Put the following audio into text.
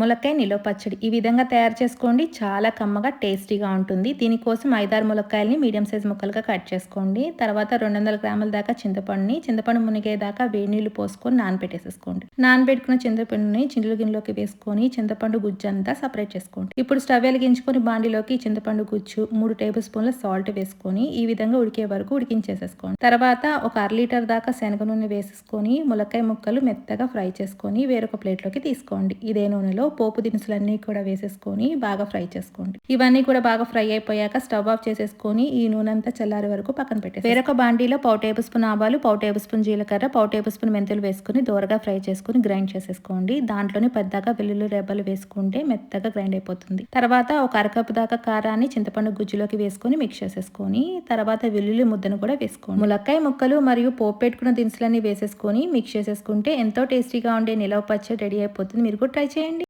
ములక్కాయ నిలో పచ్చడి. ఈ విధంగా తయారు చేసుకోండి. చాలా కమ్మగా టేస్టీగా ఉంటుంది. దీనికోసం ఐదారు ములక్కాయలని మీడియం సైజ్ ముక్కలుగా కట్ చేసుకోండి. తర్వాత రెండు వందల గ్రాముల దాకా చింతపండుని చింతపండు మునిగేదాకా వేడి నీళ్ళు పోసుకొని నానబెట్టేసేసుకోండి. నానబెట్టుకున్న చింతపండుని చింతల గిన్నెలోకి వేసుకొని చింతపండు గుజ్జు అంతా సపరేట్ చేసుకోండి. ఇప్పుడు స్టవ్ వెలిగించుకొని బాండిలోకి చింతపండు గుజ్జు మూడు టేబుల్ స్పూన్ల సాల్ట్ వేసుకొని ఈ విధంగా ఉడికే వరకు ఉడికించేసేసుకోండి. తర్వాత ఒక అర లీటర్ దాకా శనగ నూనె వేసేసుకొని ములక్కాయ ముక్కలు మెత్తగా ఫ్రై చేసుకొని వేరొక ప్లేట్లోకి తీసుకోండి. ఇదే నూనెలో పోపు దినుసులన్నీ కూడా వేసేసుకొని బాగా ఫ్రై చేసుకోండి. ఇవన్నీ కూడా బాగా ఫ్రై అయిపోయాక స్టవ్ ఆఫ్ చేసేసుకొని ఈ నూనె అంతా చల్లారే వరకు పక్కన పెట్టేసి వేరొక బాండీలో పావు టేబుల్ స్పూన్ ఆవాలు పావు టేబుల్ స్పూన్ జీలకర్ర పావు టేబుల్ స్పూన్ మెంతులు వేసుకుని దూరగా ఫ్రై చేసుకుని గ్రైండ్ చేసేసుకోండి. దాంట్లోనే పెద్దగా వెల్లుల్లి రెబ్బలు వేసుకుంటే మెత్తగా గ్రైండ్ అయిపోతుంది. తర్వాత ఒక అరకప్పు దాకా కారాన్ని చింతపండు గుజ్జులోకి వేసుకొని మిక్స్ చేసేసుకొని తర్వాత వెల్లుల్లి ముద్దను కూడా వేసుకోండి. ములక్కాయ ముక్కలు మరియు పోపు పెట్టుకున్న దినుసులన్నీ వేసేసుకొని మిక్స్ చేసేసుకుంటే ఎంతో టేస్టీగా ఉండే నిలవ పచ్చడి రెడీ అయిపోతుంది. మీరు కూడా ట్రై చేయండి.